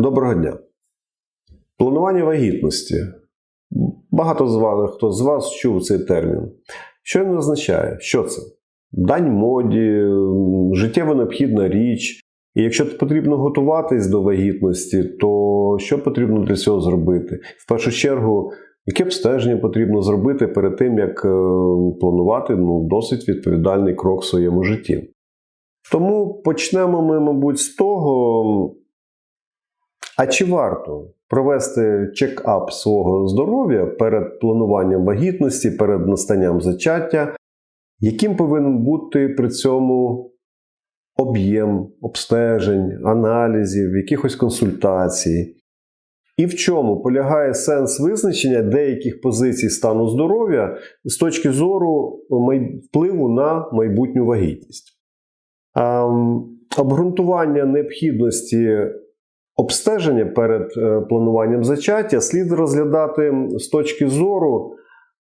Доброго дня. Планування вагітності. Багато з вас, хто з вас чув цей термін. Що він означає? Що це? Дань моді, життєво необхідна річ. І якщо потрібно готуватись до вагітності, то що потрібно для цього зробити? В першу чергу, яке обстеження потрібно зробити перед тим, як е, планувати ну, досить відповідальний крок в своєму житті? Тому почнемо ми, мабуть, з того, а чи варто провести чек-ап свого здоров'я перед плануванням вагітності, перед настанням зачаття, яким повинен бути при цьому об'єм обстежень, аналізів, якихось консультацій? І в чому полягає сенс визначення деяких позицій стану здоров'я з точки зору впливу на майбутню вагітність? Ем, Обґрунтування необхідності обстеження перед е, плануванням зачаття слід розглядати з точки зору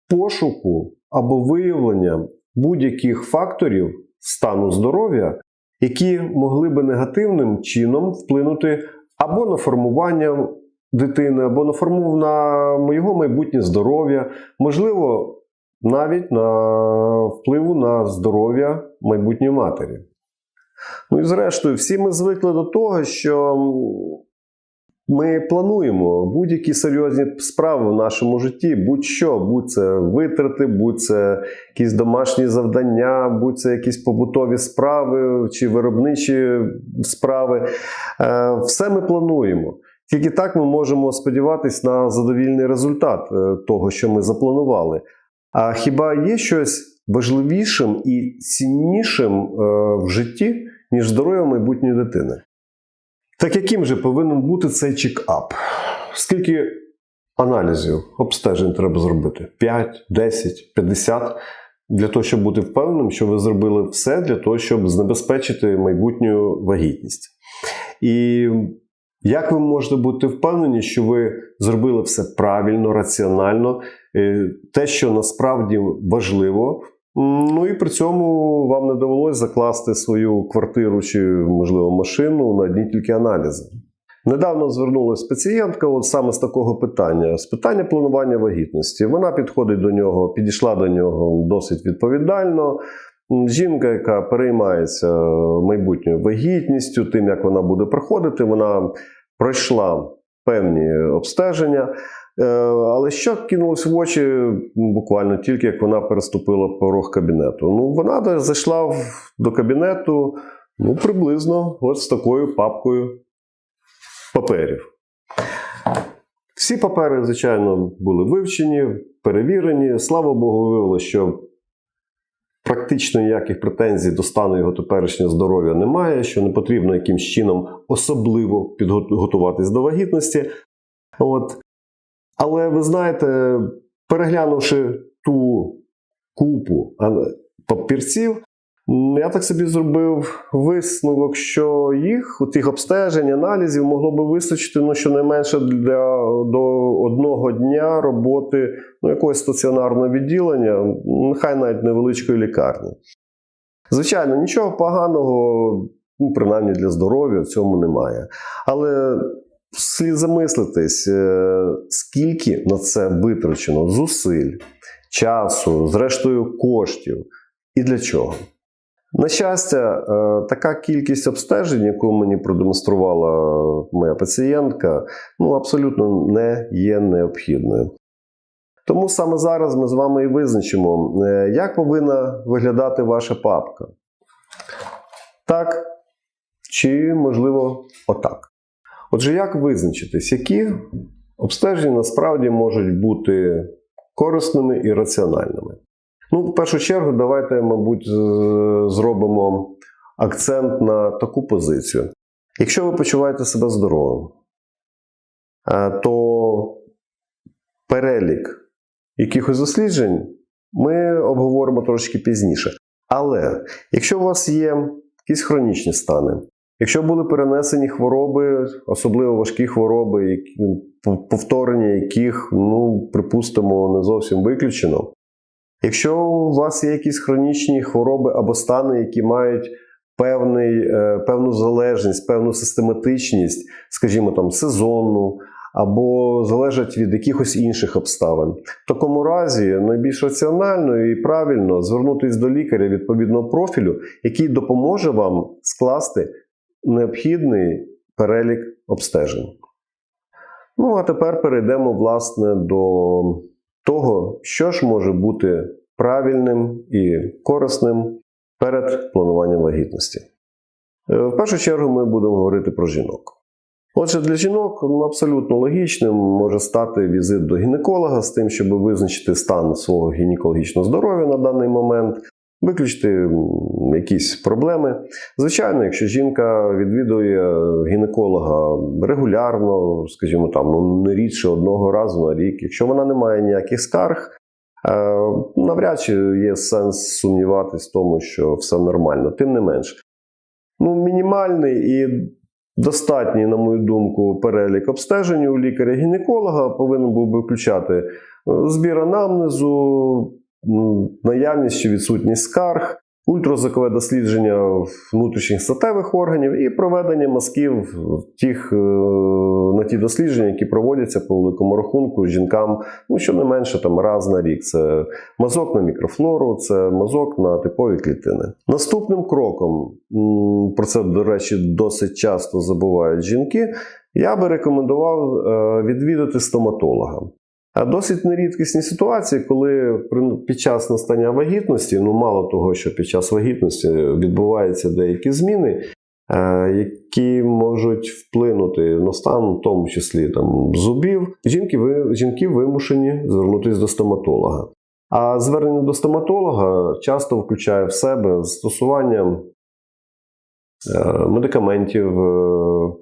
пошуку або виявлення будь-яких факторів стану здоров'я, які могли би негативним чином вплинути або на формування дитини, або на форму на його майбутнє здоров'я, можливо, навіть на впливу на здоров'я майбутньої матері. Ну і зрештою, всі ми звикли до того, що ми плануємо будь-які серйозні справи в нашому житті, будь-що, будь це витрати, будь це якісь домашні завдання, будь це якісь побутові справи чи виробничі справи. Е, Все ми плануємо. Тільки так ми можемо сподіватися на задовільний результат е, того, що ми запланували. А хіба є щось важливішим і ціннішим е, в житті, ніж здоров'я майбутньої дитини? Так яким же повинен бути цей чек-ап? Скільки аналізів, обстежень треба зробити? 5, 10, 50? Для того, щоб бути впевненим, що ви зробили все для того, щоб забезпечити майбутню вагітність. І як ви можете бути впевнені, що ви зробили все правильно, раціонально, е, те, що насправді важливо, Ну і при цьому вам не довелось закласти свою квартиру чи, можливо, машину на одні тільки аналізи. Недавно звернулася пацієнтка от саме з такого питання: з питання планування вагітності. Вона підходить до нього, підійшла до нього досить відповідально. Жінка, яка переймається майбутньою вагітністю, тим, як вона буде проходити, вона пройшла певні обстеження. Е, Але що кинулось в очі буквально тільки як вона переступила порог кабінету? Ну, вона зайшла до кабінету ну, приблизно от з такою папкою паперів. Всі папери, звичайно, були вивчені, перевірені. Слава Богу, виявилося, що практично ніяких претензій до стану його теперішнього здоров'я немає, що не потрібно якимсь чином особливо підготуватись до вагітності. От. Але ви знаєте, переглянувши ту купу папірців, я так собі зробив висновок, що їх, тих обстежень, аналізів могло би вистачити ну, щонайменше для до одного дня роботи ну, якогось стаціонарного відділення, нехай навіть невеличкої лікарні. Звичайно, нічого поганого, ну, принаймні для здоров'я, в цьому немає. Але слід замислитись, е, скільки на це витрачено зусиль, часу, зрештою коштів і для чого. На щастя, е, така кількість обстежень, яку мені продемонструвала моя пацієнтка, ну абсолютно не є необхідною. Тому саме зараз ми з вами і визначимо, е, як повинна виглядати ваша папка. Так чи, можливо, отак. Отже, як визначитись, які обстеження насправді можуть бути корисними і раціональними? Ну, в першу чергу, давайте, мабуть, зробимо акцент на таку позицію. Якщо ви почуваєте себе здоровим, е, то перелік якихось досліджень ми обговоримо трошки пізніше. Але якщо у вас є якісь хронічні стани, Якщо були перенесені хвороби, особливо важкі хвороби, повторення яких, ну, припустимо, не зовсім виключено. Якщо у вас є якісь хронічні хвороби або стани, які мають певний, е, певну залежність, певну систематичність, скажімо, там сезонну. Або залежать від якихось інших обставин. В такому разі найбільш раціонально і правильно звернутися до лікаря відповідного профілю, який допоможе вам скласти необхідний перелік обстежень. Ну, а тепер перейдемо власне до того, що ж може бути правильним і корисним перед плануванням вагітності. Е, В першу чергу ми будемо говорити про жінок. Отже, для жінок ну, абсолютно логічним може стати візит до гінеколога з тим, щоб визначити стан свого гінекологічного здоров'я на даний момент, виключити якісь проблеми. Звичайно, якщо жінка відвідує гінеколога регулярно, скажімо там, ну не рідше одного разу на рік, якщо вона не має ніяких скарг, е, навряд чи є сенс сумніватись в тому, що все нормально. Тим не менш, ну, мінімальний і достатній, на мою думку, перелік обстежень у лікаря-гінеколога повинен був би включати е, збір анамнезу, наявність чи відсутність скарг, ультразвукове дослідження внутрішніх статевих органів і проведення мазків тих, е, на ті дослідження, які проводяться по великому рахунку жінкам, ну щонайменше там раз на рік. Це мазок на мікрофлору, це мазок на типові клітини. Наступним кроком, про це, до речі, досить часто забувають жінки, я би рекомендував е, відвідати стоматолога. Досить нерідкісні ситуації, коли під час настання вагітності, ну мало того, що під час вагітності відбуваються деякі зміни, е, які можуть вплинути на стан, в тому числі там зубів, жінки, жінки вимушені звернутися до стоматолога. А звернення до стоматолога часто включає в себе застосування е, медикаментів, е,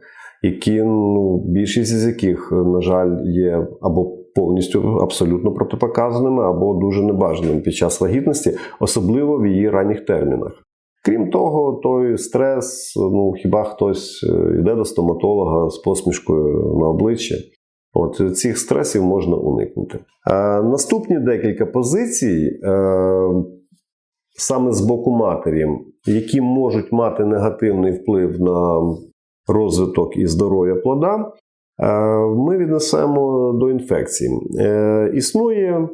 які ну, більшість з яких, на жаль, є або повністю абсолютно протипоказаними, або дуже небажаними під час вагітності, особливо в її ранніх термінах. Крім того, той стрес, ну хіба хтось е, йде до стоматолога з посмішкою на обличчі. От цих стресів можна уникнути. Е, наступні декілька позицій, е, саме з боку матері, які можуть мати негативний вплив на розвиток і здоров'я плода, е, ми віднесемо до інфекцій. Е, Існує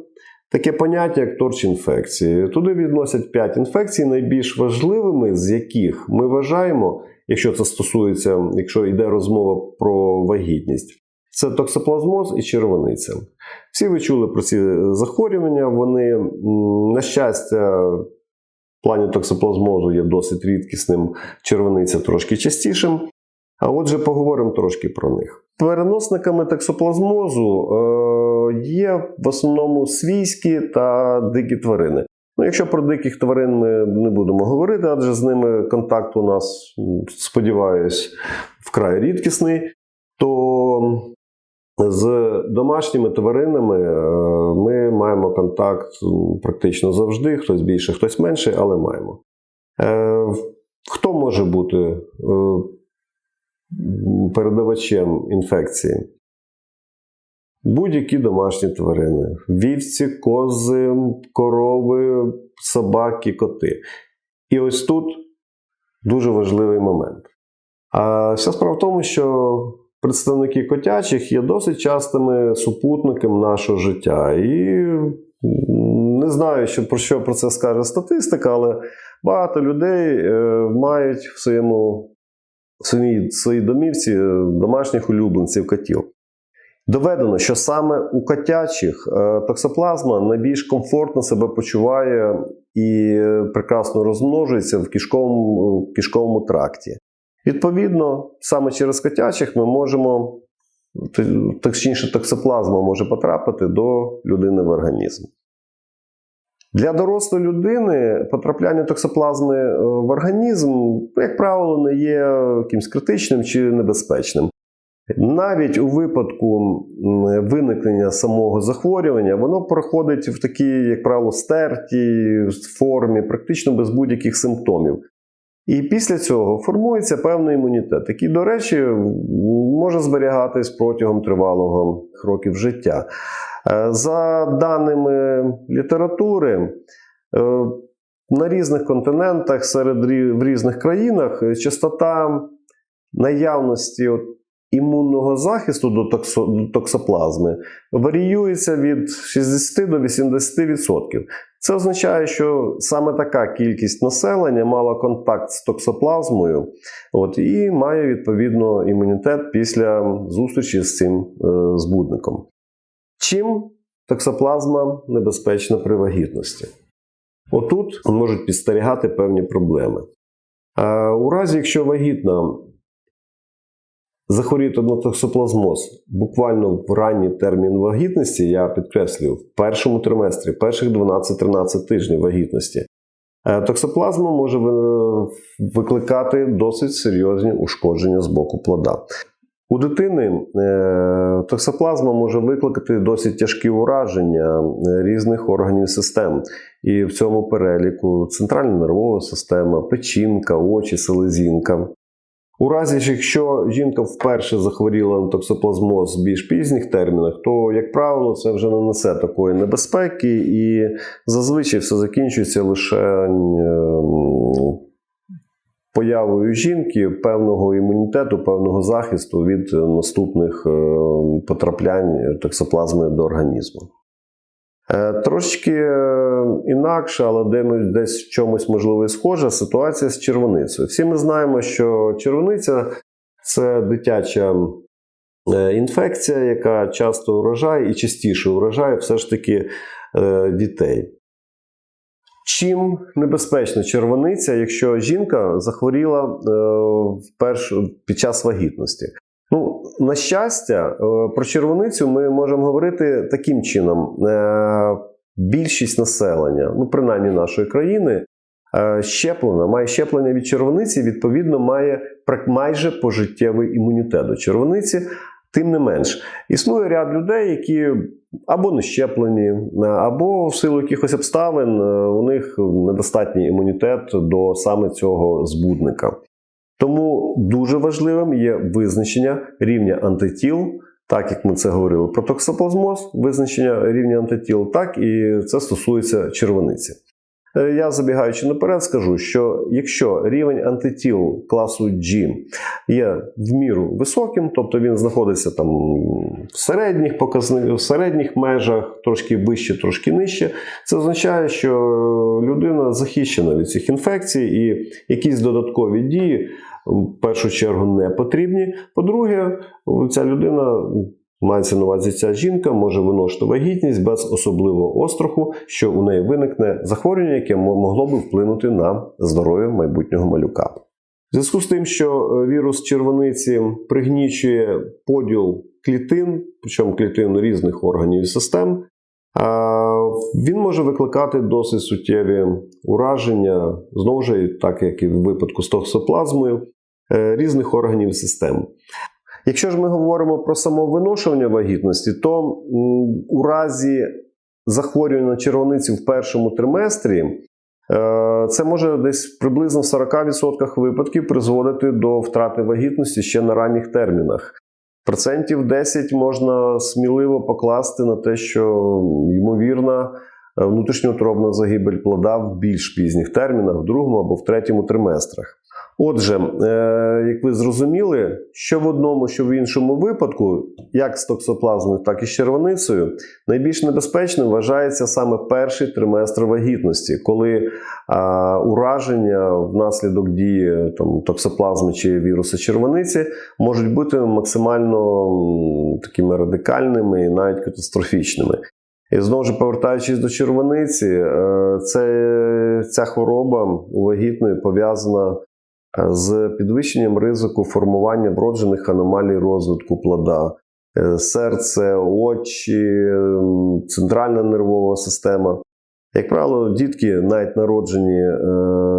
таке поняття, як торч-інфекції. Туди відносять 5 інфекцій, найбільш важливими з яких ми вважаємо, якщо це стосується, якщо йде розмова про вагітність. Це токсоплазмоз і червониця. Всі ви чули про ці захворювання. Вони, на щастя, в плані токсоплазмозу є досить рідкісним, червониця трошки частішим. А отже, поговоримо трошки про них. Переносниками токсоплазмозу е, є в основному свійські та дикі тварини. Ну, якщо про диких тварин ми не будемо говорити, адже з ними контакт у нас, сподіваюсь, вкрай рідкісний, то з домашніми тваринами е, ми маємо контакт практично завжди, хтось більше, хтось менше, але маємо. Е, Хто може бути передавачем інфекції? Будь-які домашні тварини: вівці, кози, корови, собаки, коти. І ось тут дуже важливий момент. А вся справа в тому, що представники котячих є досить частими супутниками нашого життя. І не знаю, що, про що про це скаже статистика, але багато людей е, мають в своєму своїй, своїй домівці е, домашніх улюбленців котів. Доведено, що саме у котячих е, токсоплазма найбільш комфортно себе почуває і е, прекрасно розмножується в кишковому, в кишковому тракті. Відповідно, саме через котячих ми можемо, точніше, токсоплазма може потрапити до людини в організм. Для дорослої людини потрапляння токсоплазми е, в організм, як правило, не є якимось критичним чи небезпечним. Навіть у випадку виникнення самого захворювання, воно проходить в такій, як правило, стертій формі, практично без будь-яких симптомів. І після цього формується певний імунітет, який, до речі, може зберігатись протягом тривалого років життя. Е, За даними літератури, е, на різних континентах, серед в різних країнах е, частота наявності імунного захисту до, токсо, до токсоплазми варіюється від 60 до 80%. Це означає, що саме така кількість населення мала контакт з токсоплазмою от, і має відповідно імунітет після зустрічі з цим збудником. Чим токсоплазма небезпечна при вагітності? Отут можуть підстерігати певні проблеми. У разі, якщо вагітна захворіти на токсоплазмоз буквально в ранній термін вагітності, я підкреслюю, в першому триместрі, перших 12-13 тижнів вагітності, е, токсоплазма може викликати досить серйозні ушкодження з боку плода. У дитини е, токсоплазма може викликати досить тяжкі ураження е, різних органів систем. І в цьому переліку центральна нервова система, печінка, очі, селезінка. У разі, якщо жінка вперше захворіла на токсоплазмоз в більш пізніх термінах, то, як правило, це вже не несе такої небезпеки, і зазвичай все закінчується лише появою жінки певного імунітету, певного захисту від наступних е, потраплянь токсоплазми до організму. Е, Трошки е, інакше, але десь в чомусь можливо схожа ситуація з червоницею. Всі ми знаємо, що червониця це дитяча е, інфекція, яка часто вражає і частіше вражає все ж таки е, дітей. Чим небезпечна червониця, якщо жінка захворіла е, вперше під час вагітності? Ну, на щастя, е, про червоницю ми можемо говорити таким чином: Е, більшість населення, ну принаймні нашої країни, е, щеплена, має щеплення від червониці, відповідно, має майже пожиттєвий імунітет до червониці. Тим не менш, існує ряд людей, які або не щеплені, е, або в силу якихось обставин е, у них недостатній імунітет до саме цього збудника. Тому дуже важливим є визначення рівня антитіл, так як ми це говорили про токсоплазмоз, визначення рівня антитіл, так і це стосується червониці. Е, Я забігаючи наперед, скажу, що якщо рівень антитіл класу G є в міру високим, тобто він знаходиться там в середніх показниках, в середніх межах, трошки вище, трошки нижче, це означає, що людина захищена від цих інфекцій і якісь додаткові дії в першу чергу не потрібні. По-друге, ця людина. Мається на увазі ця жінка може виношити вагітність без особливого остраху, що у неї виникне захворювання, яке могло би вплинути на здоров'я майбутнього малюка. В зв'язку з тим, що е, вірус червониці пригнічує поділ клітин, причому клітин різних органів і систем, він може викликати досить суттєві ураження, знову ж так як і в випадку з токсоплазмою, е, різних органів і систем. Якщо ж ми говоримо про самовиношування вагітності, то у разі захворювання червониці в першому триместрі е, це може десь приблизно в 40% випадків призводити до втрати вагітності ще на ранніх термінах. Процентів 10 можна сміливо покласти на те, що ймовірна е, внутрішньоутробна загибель плода в більш пізніх термінах, в другому або в третьому триместрах. Отже, е, як ви зрозуміли, що в одному, що в іншому випадку, як з токсоплазмою, так і з червоницею, найбільш небезпечним вважається саме перший триместр вагітності, коли а, ураження внаслідок дії там, токсоплазми чи вірусу червониці можуть бути максимально такими радикальними і навіть катастрофічними. І знову ж повертаючись до червониці, е, це, ця хвороба вагітної пов'язана з підвищенням ризику формування вроджених аномалій розвитку плода, Е, серце, очі, центральна нервова система. Як правило, дітки, навіть народжені е,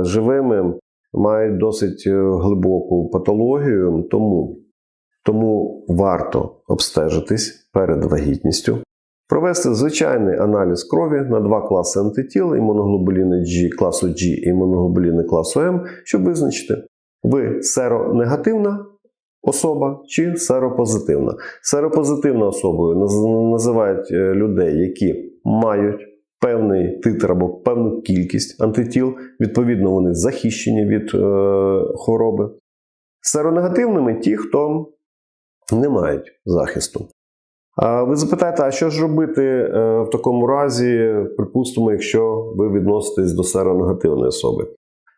живими, мають досить е, глибоку патологію, тому, тому варто обстежитись перед вагітністю. Провести звичайний аналіз крові на два класи антитіл, імуноглобуліни G класу G і імуноглобуліни класу М, щоб визначити, ви серонегативна особа чи серопозитивна. Серопозитивною особою називають е, людей, які мають певний титр або певну кількість антитіл, відповідно, вони захищені від е, хвороби. Серонегативними ті, хто не мають захисту. Ви запитаєте, а що ж робити е, в такому разі, припустимо, якщо ви відноситесь до серонегативної особи?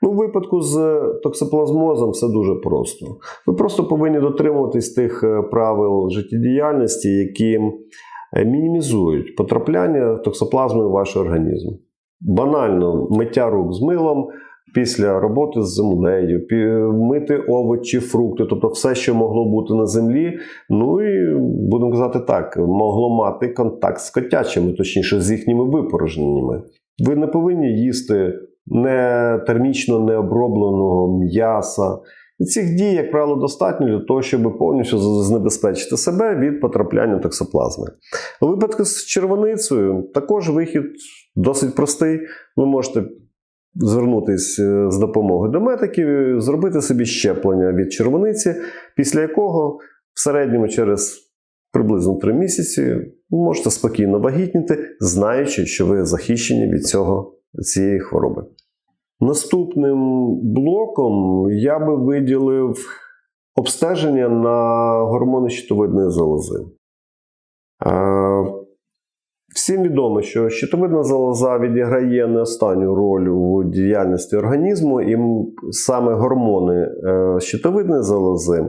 Ну, в випадку з токсоплазмозом все дуже просто. Ви просто повинні дотримуватись тих е, правил життєдіяльності, які е, мінімізують потрапляння токсоплазми в ваш організм. Банально миття рук з милом після роботи з землею, мити овочі, фрукти, тобто все, що могло бути на землі. Ну і будемо казати так, могло мати контакт з котячими, точніше, з їхніми випорожненнями. Ви не повинні їсти не термічно необробленого м'яса. І цих дій, як правило, достатньо для того, щоб повністю знебезпечити себе від потрапляння токсоплазми. У випадку з червоницею також вихід досить простий. Ви можете звернутися з допомогою до медиків, зробити собі щеплення від червониці, після якого в середньому через приблизно 3 місяці можете спокійно вагітніти, знаючи, що ви захищені від цього, цієї хвороби. Наступним блоком я би виділив обстеження на гормони щитовидної залози. Всім відомо, що щитовидна залоза відіграє не останню роль у діяльності організму, і саме гормони е, щитовидної залози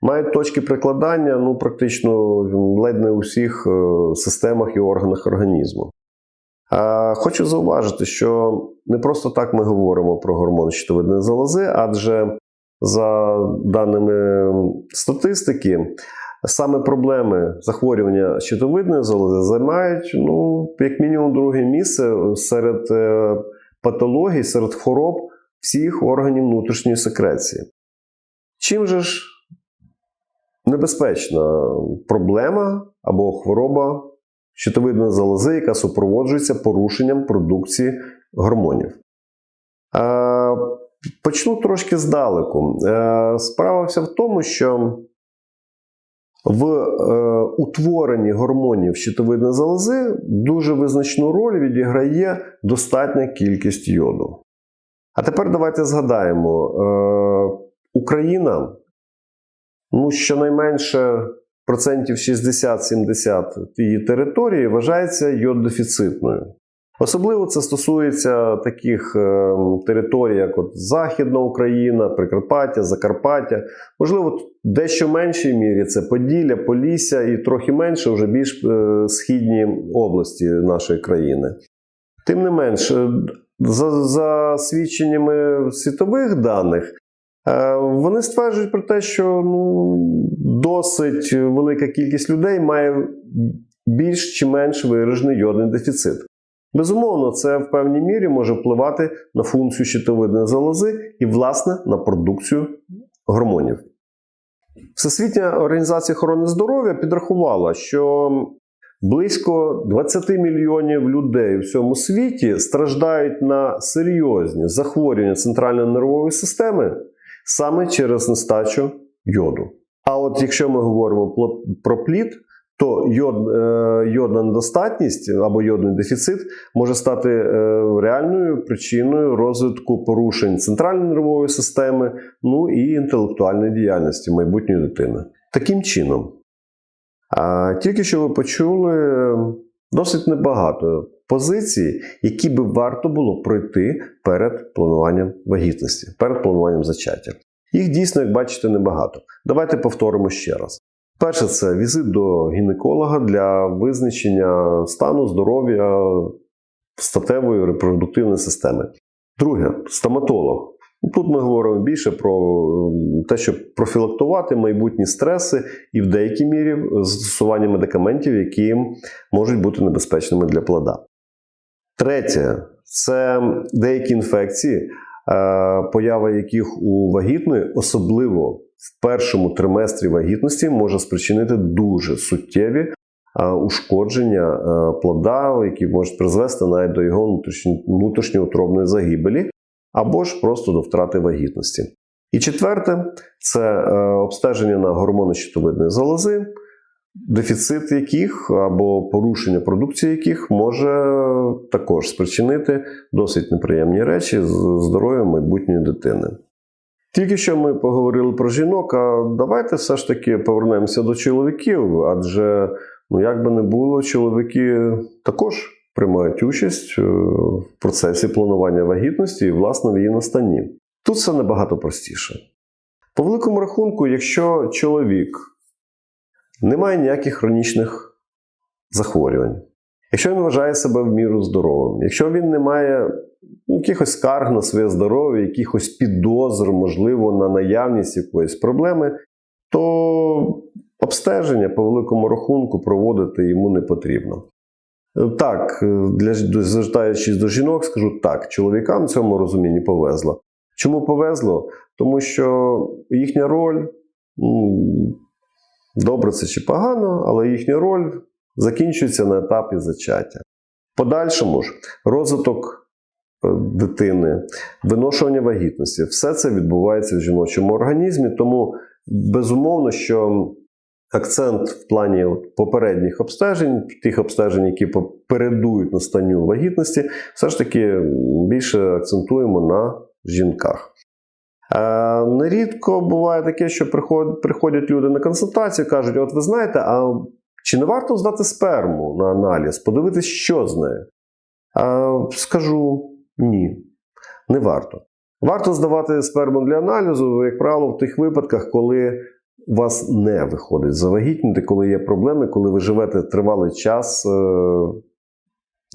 мають точки прикладання ну, практично ледь не у всіх е, системах і органах організму. Хочу зауважити, що не просто так ми говоримо про гормон щитовидної залози, адже за даними статистики, саме проблеми захворювання щитовидної залози займають ну, як мінімум друге місце серед е, патологій, серед хвороб всіх органів внутрішньої секреції. Чим же ж небезпечна проблема або хвороба щитовидної залози, яка супроводжується порушенням продукції гормонів? Е, Почну трошки здалеку. Е, Справа вся в тому, що в е, утворенні гормонів щитовидної залози дуже визначну роль відіграє достатня кількість йоду. А тепер давайте згадаємо: е, Україна, ну, щонайменше процентів 60-70 її території вважається йод-дефіцитною. Особливо це стосується таких е, територій, як от Західна Україна, Прикарпаття, Закарпаття. Можливо, дещо меншій мірі це Поділля, Полісся і трохи менше вже більш е, східні області нашої країни. Тим не менш, е, за, за свідченнями світових даних, вони стверджують про те, що ну, досить велика кількість людей має більш чи менш виражений йодний дефіцит. Безумовно, це в певній мірі може впливати на функцію щитовидної залози і, власне, на продукцію гормонів. Всесвітня організація охорони здоров'я підрахувала, що близько 20 мільйонів людей у всьому світі страждають на серйозні захворювання центральної нервової системи саме через нестачу йоду. А от якщо ми говоримо про плід, то йод, е, йодна недостатність або йодний дефіцит може стати е, реальною причиною розвитку порушень центральної нервової системи, ну і інтелектуальної діяльності майбутньої дитини. Таким чином, тільки що ви почули е, досить небагато позицій, які би варто було пройти перед плануванням вагітності, перед плануванням зачаття. Їх дійсно, як бачите, небагато. Давайте повторимо ще раз. Перше, це візит до гінеколога для визначення стану здоров'я статевої репродуктивної системи. Друге, стоматолог. Тут ми говоримо більше про те, щоб профілактувати майбутні стреси і в деякій мірі застосування медикаментів, які можуть бути небезпечними для плода. Третє це деякі інфекції, е, поява яких у вагітної, особливо в першому триместрі вагітності, може спричинити дуже суттєві е, ушкодження е, плода, які можуть призвести навіть до його внутрішньоутробної загибелі, або ж просто до втрати вагітності. І четверте це е, обстеження на гормони щитовидної залози. дефіцит яких або порушення продукції яких може також спричинити досить неприємні речі з здоров'ям майбутньої дитини. Тільки що ми поговорили про жінок, а давайте все ж таки повернемося до чоловіків, адже, ну як би не було, чоловіки також приймають участь е, в процесі планування вагітності і, власне, в її настанні. Тут все набагато простіше. По великому рахунку, якщо чоловік не має ніяких хронічних захворювань, якщо він вважає себе в міру здоровим, якщо він не має якихось скарг на своє здоров'я, якихось підозр, можливо, на наявність якоїсь проблеми, то обстеження по великому рахунку проводити йому не потрібно. Так, для звертаючись до жінок, скажу так, чоловікам в цьому розумінні повезло. Чому повезло? Тому що їхня роль, добре це чи погано, але їхня роль закінчується на етапі зачаття. Подальшому ж розвиток е, дитини, виношування вагітності, все це відбувається в жіночому організмі, тому безумовно, що акцент в плані попередніх обстежень, тих обстежень, які передують настанню вагітності, все ж таки більше акцентуємо на жінках. Е, нерідко буває таке, що приходять люди на консультацію кажуть: от ви знаєте, а чи не варто здати сперму на аналіз, подивитись, що з нею? Е, скажу ні, не варто. Варто здавати сперму для аналізу, як правило, в тих випадках, коли у вас не виходить завагітніти, коли є проблеми, коли ви живете тривалий час, е,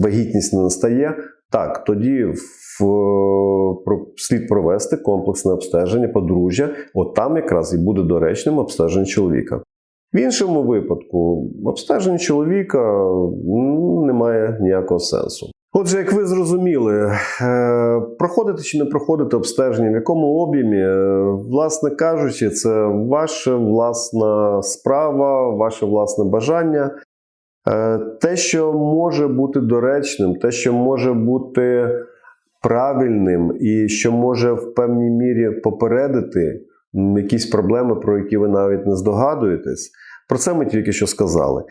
вагітність не настає. Так, тоді в, слід провести комплексне обстеження подружжя, от там якраз і буде доречним обстеження чоловіка. В іншому випадку, обстеження чоловіка ну, не має ніякого сенсу. Отже, як ви зрозуміли, е, проходити чи не проходити обстеження, в якому об'ємі, е, власне кажучи, це ваша власна справа, ваше власне бажання. Е, те, що може бути доречним, те, що може бути правильним і що може в певній мірі попередити якісь проблеми, про які ви навіть не здогадуєтесь, про це ми тільки що сказали.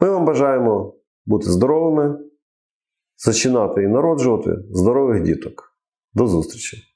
Ми вам бажаємо бути здоровими, зачинати і народжувати здорових діток. До зустрічі!